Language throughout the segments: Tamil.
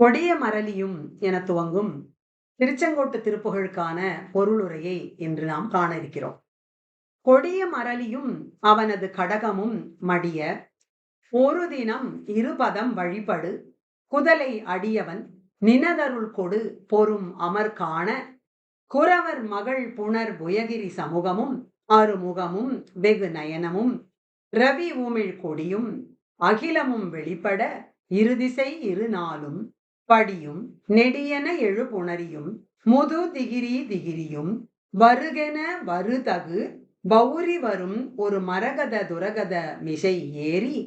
கொடிய மரலியும் என துவங்கும் திருச்செங்கோட்டு திருப்புகழுக்கான பொருளுரையை இன்று நாம் காண இருக்கிறோம் கொடிய மரலியும் அவனது கடகமும் மடிய ஒரு தினம் இருபதம் வழிபடு குதலை அடியவன் நினதருள் கொடு பொறும் அமர் காண குறவர் மகள் புனர் புயகிரி சமூகமும் அருமுகமும் வெகு நயனமும் ரவி உமிழ் கொடியும் அகிலமும் வெளிப்பட இருதிசை இரு நாளும் படியும் நெடியன எழுபுணரியும் முது திகிரி திகிரியும் வருகென வருதகு பௌரி வரும் ஒரு மரகத துரகத மிசை ஏறி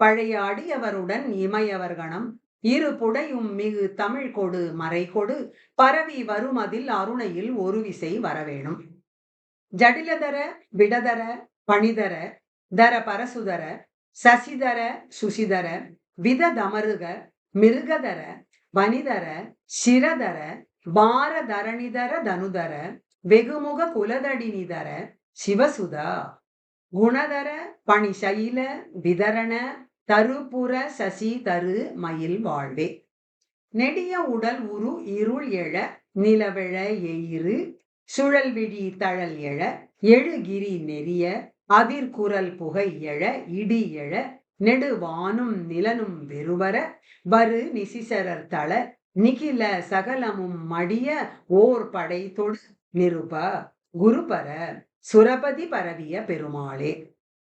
பழையாடியவருடன் இமையவர்கணம் இரு புடையும் மிகு தமிழ் கொடு மறை கொடு பரவி வரும் அதில் அருணையில் ஒரு விசை வரவேணும். ஜடிலதர விடதர பணிதர தர பரசுதர சசிதர சுசிதர விததமருக மிருகதர வனிதர சிரதர பாரதரணிதர தனுதர வெகுமுக குலதடினிதர சிவசுதா. குணதர பணிசைல விதரண தருபுர சசி தரு மயில் வாழ்வே. நெடிய உடல் உரு இருள் எழ நிலவிழ எயிறு. சுழல் விழி தழல் எழ எழுகிரி நெறிய. அதிர்குரல் புகை எழ இடி எழ நெடுவானும் நிலனும் வெறுவர வரு நிசிசரர் தள நிகில சகலமும் மடிய ஓர் படை தொடு நிருப குருபர சுரபதி பரவிய பெருமாளே.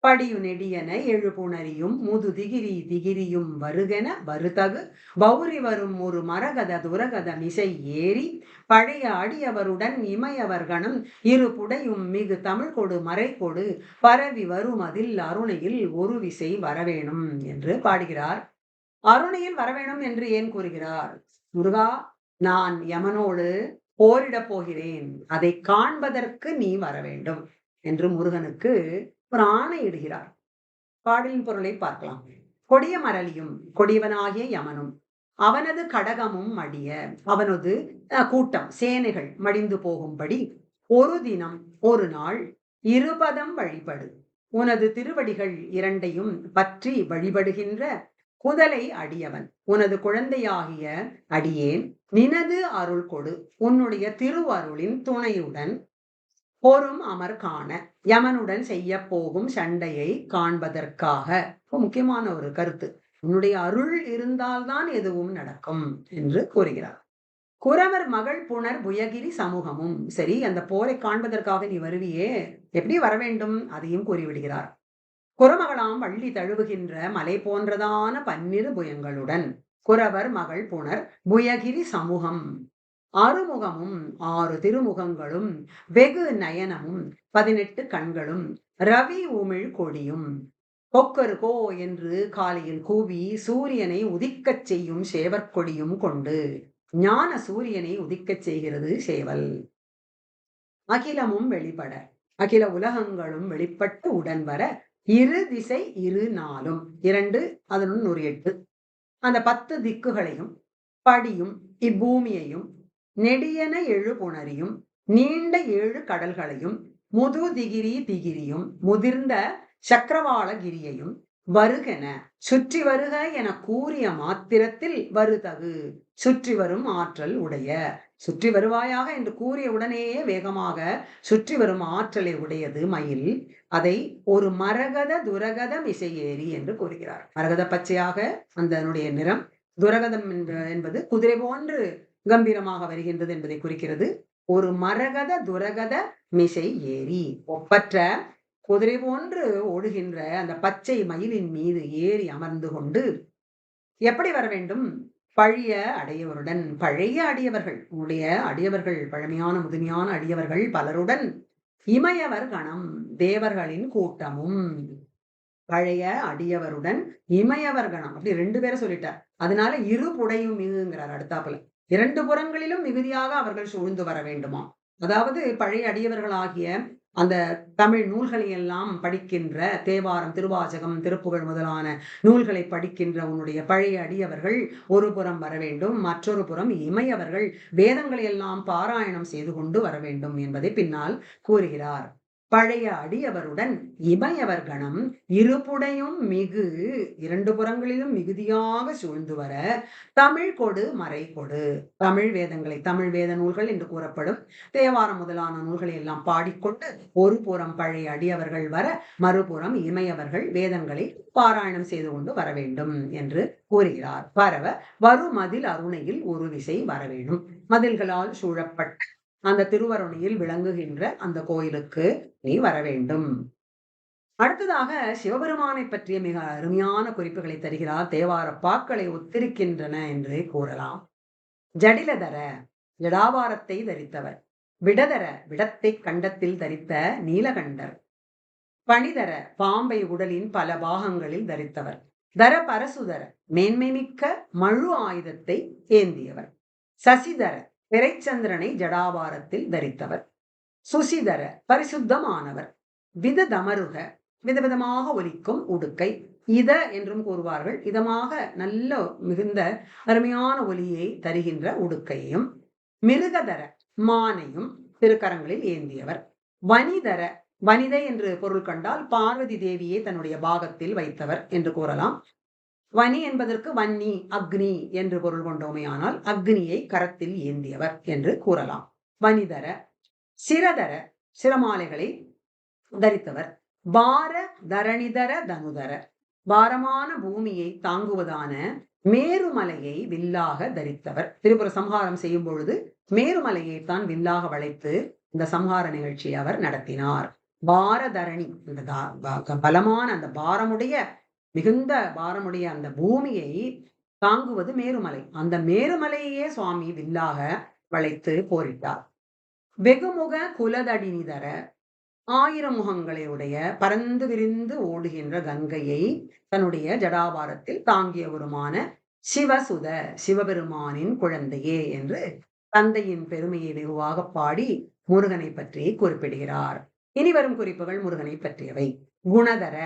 படியு நெடியன எழுபுணரியும் முது திகிரி திகிரியும் வருகென வருதகு. பௌரி வரும் ஒரு மரகத துரகத மிசை ஏறி பழைய அடியவருடன் இமையவர்கணம் இரு புடையும் மிகு தமிழ் கொடு மறை கொடு பரவி வரும் அதில் அருணையில் ஒரு விசை வரவேணும் என்று பாடுகிறார். அருணையில் வரவேணும் என்று ஏன் கூறுகிறார்? முருகா நான் யமனோடு போரிடப் போகிறேன். அதை காண்பதற்கு நீ வர வேண்டும் என்று முருகனுக்கு ஒரு ஆணையிடுகிறார் பாடலின் பொருளை பார்க்கலாம். கொடிய மரலியும் கொடியவனாகிய யமனும் அவனது கடகமும் மடிய அவனது கூட்டம் சேனைகள் மடிந்து போகும்படி ஒரு தினம் ஒரு நாள் இருபதம் வழிபடு. உனது திருவடிகள் இரண்டையும் பற்றி வழிபடுகின்ற குதலை அடியவன் உனது குழந்தையாகிய அடியேன் நினது அருள் கொடு. உன்னுடைய திருவருளின் துணையுடன் பொறும் அமர் காண யமனுடன் செய்ய போகும் சண்டையை காண்பதற்காக. முக்கியமான ஒரு கருத்து. உன்னுடைய அருள் இருந்தால்தான் எதுவும் நடக்கும் என்று கூறுகிறார். குறவர் மகள் புனர் புயகிரி சமூகமும் சரி அந்த போரை காண்பதற்காக நீ வருவியே எப்படி வர வேண்டும்? அதையும் கூறிவிடுகிறார். குறமகளாம் வள்ளி தழுவுகின்ற மலை போன்றதான பன்னிரு புயங்களுடன் குறவர் மகள் புனர் புயகிரி சமூகம் ஆறுமுகமும் ஆறு திருமுகங்களும் வெகு நயனமும் பதினெட்டு கண்களும் ரவி உமிழ் கொடியும். கொக்கருகோ என்று காலையில் கூவி சூரியனை உதிக்கச் செய்யும் சேவற்கொடியும் கொண்டு ஞான சூரியனை உதிக்கச் செய்கிறது சேவல். அகிலமும் வெளிப்பட அகில உலகங்களும் வெளிப்பட்டு உடன் வர இரு திசை இரு நாளும். இரண்டு அதனுடன் நூறு எட்டு. அந்த பத்து திக்குகளையும் படியும் இப்பூமியையும் நெடியன எழு புணரியும் நீண்ட ஏழு கடல்களையும் முது திகிரி திகிரியும் முதிர்ந்த சக்கரவாளகிரியையும் வருகென சுற்றி வருக என கூறிய மாத்திரத்தில் வருதகு. சுற்றி வரும் ஆற்றல் உடைய. சுற்றி வருவாயாக என்று கூறிய உடனேயே வேகமாக சுற்றி வரும் ஆற்றலை உடையது மயில். அதை ஒரு மரகத துரகத மிசையேறி என்று கூறுகிறார். மரகத பச்சையாக அந்த நிறம் துரகதம் என்பது குதிரை போன்று கம்பீரமாக வருகின்றது என்பதை குறிக்கிறது. ஒரு மரகத துரகத மிசை ஏறி ஒப்பற்ற குதிரை போன்று ஓடுகின்ற அந்த பச்சை மயிலின் மீது ஏறி அமர்ந்து கொண்டு எப்படி வர வேண்டும்? பழைய அடையவருடன் பழைய அடியவர்கள் உடைய அடியவர்கள் பழமையான முதுமையான அடியவர்கள் பலருடன் இமயவர் கணம் தேவர்களின் கூட்டமும் பழைய அடியவருடன் இமயவர் கணம். அப்படி ரெண்டு பேரை சொல்லிட்டார். அதனால இரு புடையும் மிகுங்கிறார் அடுத்தாப்புல. இரண்டு புறங்களிலும் மிகுதியாக அவர்கள் சூழ்ந்து வர வேண்டுமா? அதாவது பழைய அடியவர்களாகிய அந்த தமிழ் நூல்களை எல்லாம் படிக்கின்ற தேவாரம் திருவாசகம் திருப்புகழ் முதலான நூல்களை படிக்கின்ற உன்னுடைய பழைய அடியவர்கள் ஒரு புறம் வர வேண்டும் மற்றொரு புறம் இமையவர்கள் வேதங்களை எல்லாம் பாராயணம் செய்து கொண்டு வர வேண்டும் என்பதை பின்னால் கூறுகிறார். பழைய அடியவருடன் இமையவர் கணம் இருபுடையும் மிகு இரண்டு புறங்களிலும் மிகுதியாக சூழ்ந்து வர தமிழ் கொடு மறை கொடு. தமிழ் வேதங்களை தமிழ் வேத நூல்கள் என்று கூறப்படும். தேவாரம் முதலான நூல்களை எல்லாம் பாடிக்கொண்டு ஒரு புறம் பழைய அடியவர்கள் வர மறுபுறம் இமையவர்கள் வேதங்களை பாராயணம் செய்து கொண்டு வர வேண்டும் என்று கூறுகிறார். பரவ வரும் மதில் அருணையில் ஒரு விசை வர வேண்டும். மதில்களால் சூழப்பட்ட அந்த திருவருணியில் விளங்குகின்ற அந்த கோயிலுக்கு நீ வர வேண்டும். அடுத்ததாக சிவபெருமானை பற்றிய மிக அருமையான குறிப்புகளை தருகிறார். தேவார பாக்களை ஒத்திருக்கின்றன என்று கூறலாம். ஜடிலதர ஜடாபாரத்தை தரித்தவர். விடதர விடத்தை கண்டத்தில் தரித்த நீலகண்டர். பணிதர பாம்பை உடலின் பல பாகங்களில் தரித்தவர். தர பரசுதர மேன்மை மிக்க மழு ஆயுதத்தை ஏந்தியவர். சசிதர பிறைச்சந்திரனை ஜடாபாரத்தில் தரித்தவர். சுசிதர பரிசுத்தமானவர். வித தமருக விதவிதமாக ஒலிக்கும் உடுக்கை. இத என்றும் கூறுவார்கள். இதமாக நல்ல மிகுந்த அருமையான ஒலியை தருகின்ற உடுக்கையும் மிருகதர மானையும் திருக்கரங்களில் ஏந்தியவர். வனிதர வனிதை என்று பொருள் கண்டால் பார்வதி தேவியை தன்னுடைய பாகத்தில் வைத்தவர் என்று கூறலாம். வனி என்பதற்கு வன்னி அக்னி என்று பொருள் கொண்டோமையானால் அக்னியை கரத்தில் ஏந்தியவர் என்று கூறலாம். வனிதர சிரதர சிரமாலைகளை தரித்தவர். பார தரணிதர தனுதர. பாரமான பூமியை தாங்குவதான மேருமலையை வில்லாக தரித்தவர். திரிபுர சம்ஹாரம் செய்யும் பொழுது மேருமலையை தான் வில்லாக வளைத்து இந்த சம்ஹார நிகழ்ச்சியை அவர் நடத்தினார். பாரதரணி இந்த பலமான அந்த பாரமுடைய மிகுந்த பாரமுடைய அந்த பூமியை தாங்குவது மேருமலை. அந்த மேருமலையே சுவாமி வில்லாக வளைத்து போரிட்டார். வெகுமுக குலதடினிதர ஆயிரம் முகங்களையுடைய பறந்து விரிந்து ஓடுகின்ற கங்கையை தன்னுடைய ஜடாபாரத்தில் தாங்கியவருமான சிவசுத சிவபெருமானின் குழந்தையே என்று தந்தையின் பெருமையை வெகுவாக பாடி முருகனை பற்றி குறிப்பிடுகிறார். இனி வரும் குறிப்புகள் முருகனை பற்றியவை. குணதர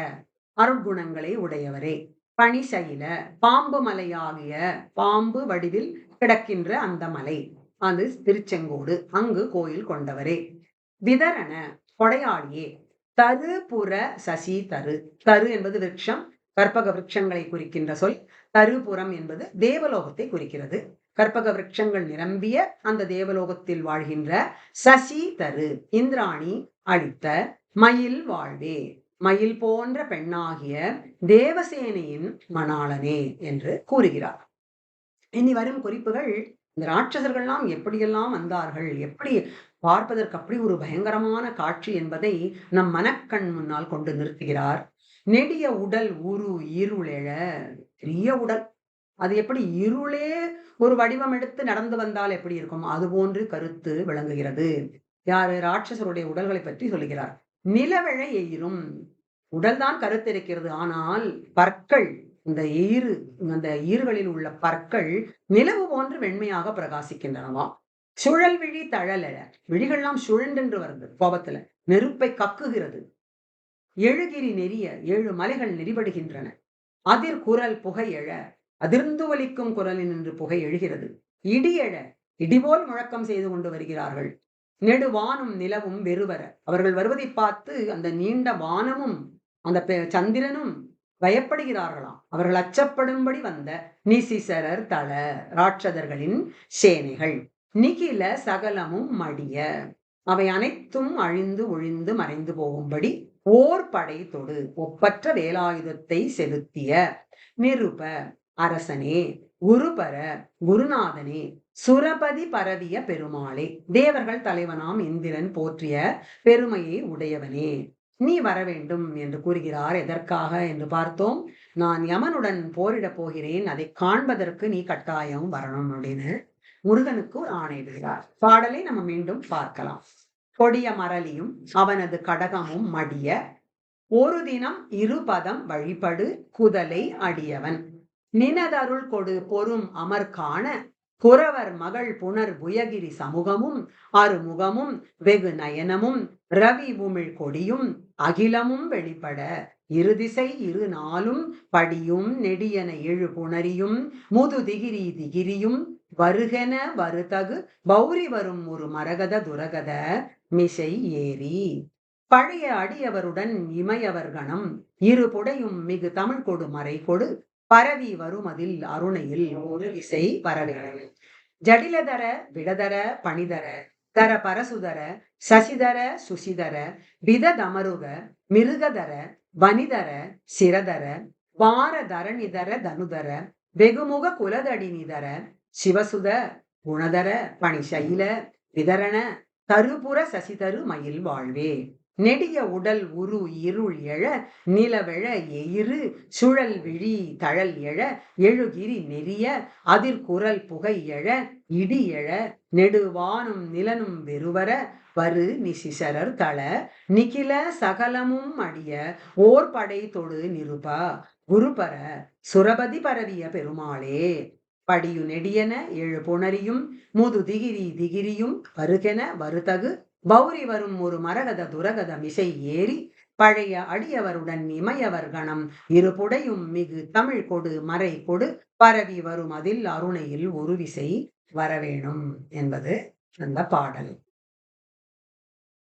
அருட்குணங்களை உடையவரே. பனிசைல பாம்பு மலையாகிய பாம்பு வடிவில் கிடக்கின்ற அந்த மலை. அது திருச்செங்கோடு அங்கு கோயில் கொண்டவரே. விதரண கொடையாளியே தரு புற சசி தரு. தரு என்பது விருட்சம் கற்பக விரக்ஷங்களை குறிக்கின்ற சொல். தருபுறம் என்பது தேவலோகத்தை குறிக்கிறது. கற்பக விரக்ஷங்கள் நிரம்பிய அந்த தேவலோகத்தில் வாழ்கின்ற சசி தரு இந்திராணி அளித்த மயில் வாழ்வே. மயில் போன்ற பெண்ணாகிய தேவசேனையின் மணாளனே என்று கூறுகிறார். இனி வரும் குறிப்புகள் இந்த ராட்சசர்கள்லாம் எப்படியெல்லாம் வந்தார்கள் எப்படி பார்ப்பதற்கு அப்படி ஒரு பயங்கரமான காட்சி என்பதை நம் மனக்கண் முன்னால் கொண்டு நிறுத்துகிறார். நெடிய உடல் உரு இருளெழ பெரிய உடல். அது எப்படி இருளே ஒரு வடிவம் எடுத்து நடந்து வந்தால் எப்படி இருக்கும்? அது போன்று கருத்து விளங்குகிறது. யாரு? ராட்சசருடைய உடல்களை பற்றி சொல்லுகிறார். நிலவழை எயிரும். உடல்தான் கருத்திருக்கிறது. ஆனால் பற்கள் இந்த ஈறு அந்த ஈறுகளில் உள்ள பற்கள் நிலவு போன்று வெண்மையாக பிரகாசிக்கின்றனவா? சுழல் விழி தழல விழிகள்லாம் சுழண்டென்று வருது கோபத்துல. நெருப்பை கக்குகிறது. எழுகிரி நெறிய ஏழு மலைகள் நெறிபடுகின்றன. அதிர் குரல் புகை எழ அதிர்ந்து வலிக்கும் குரலின் என்று புகை எழுகிறது. இடி எழ இடிபோல் முழக்கம் செய்து கொண்டு வருகிறார்கள். நெடுவானும் நிலவும் வெறுவர. அவர்கள் வருவதை பார்த்து அந்த நீண்ட வானமும் அந்த சந்திரனும் பயப்படுகிறார்களாம். அவர்கள் அச்சப்படும்படி வந்த நீசிசரர் தள ராட்சதர்களின் சேனைகள். நிகில சகலமும் மடிய. அவை அனைத்தும் அழிந்து ஒழிந்து மறைந்து போகும்படி ஓர் படை தொடு. ஒப்பற்ற வேலாயுதத்தை செலுத்திய நிருப அரசனே குருபர குருநாதனே சுரபதி பரவிய பெருமாளே தேவர்கள் தலைவனாம் இந்திரன் போற்றிய பெருமையை உடையவனே. நீ வர வேண்டும் என்று கூறுகிறார். எதற்காக என்று பார்த்தோம். நான் யமனுடன் போரிடப் போகிறேன். அதை காண்பதற்கு நீ கட்டாயம் வரணும் அப்படின்னு முருகனுக்கு ஒரு ஆணையிடுகிறார் பாடலை நம்ம மீண்டும் பார்க்கலாம். கொடிய மரலியும் அவனது கடகமும் மடிய ஒரு தினம் இருபதம் வழிபடு குதலை அடியவன். நினதருள் கொடு பொறும் அமர் காண குறவர் மகள் புனர் புயகிரி சமூகமும் அருமுகமும் வெகு நயனமும் ரவி உமிழ் கொடியும் அகிலமும் வெளிப்பட இருதிசை இரு நாளும் படியும் நெடியன எழு புணரியும் முது திகிரி திகிரியும் வருகென வருதகு பௌரி வரும் ஒரு மரகத துரகத மிசை ஏறி. பழைய அடியவருடன் இமையவர் கணம் இரு புடையும் மிகு தமிழ் கொடு மறை கொடு பரவி வருமதில் அருணையில் ஒரு இசை பரவேணும் ஜடிலதர விடதர பணிதர தர பரசுதர சசிதர சுசிதர விததமருக மிருகதர வனிதர சிரதர வார தரணிதர தனுதர வெகுமுக குலதடினிதர சிவசுத குணதர பணிசைல விதரண தருபுர சசிதரு மயில் வாழ்வே. நெடிய உடல் உரு இருள் எழ நிலவெழ எயிறு சுழல் விழி தழல் எழ எழுகிரி நெறிய அதிர்குரல் புகை எழ இடி எழ நெடுவானும் நிலனும் வெறுவர வரு நிசிசரர் தள நிகில சகலமும் அடிய ஓர் படை தொடு நிருபா குருபர சுரபதி பரவிய பெருமாளே. படியு நெடியன எழு புணரியும் முது திகிரி திகிரியும் வருகென வருதகு பௌரி வரும் ஒரு மரகத துரகத மிசை ஏறி பழைய அடியவருடன் இமையவர் கணம். இருபுடையும் மிகு தமிழ் கொடு மறை கொடு பரவி வரும் அதில் அருணையில் ஒரு விசை வரவேணும் என்பது அந்த பாடல்.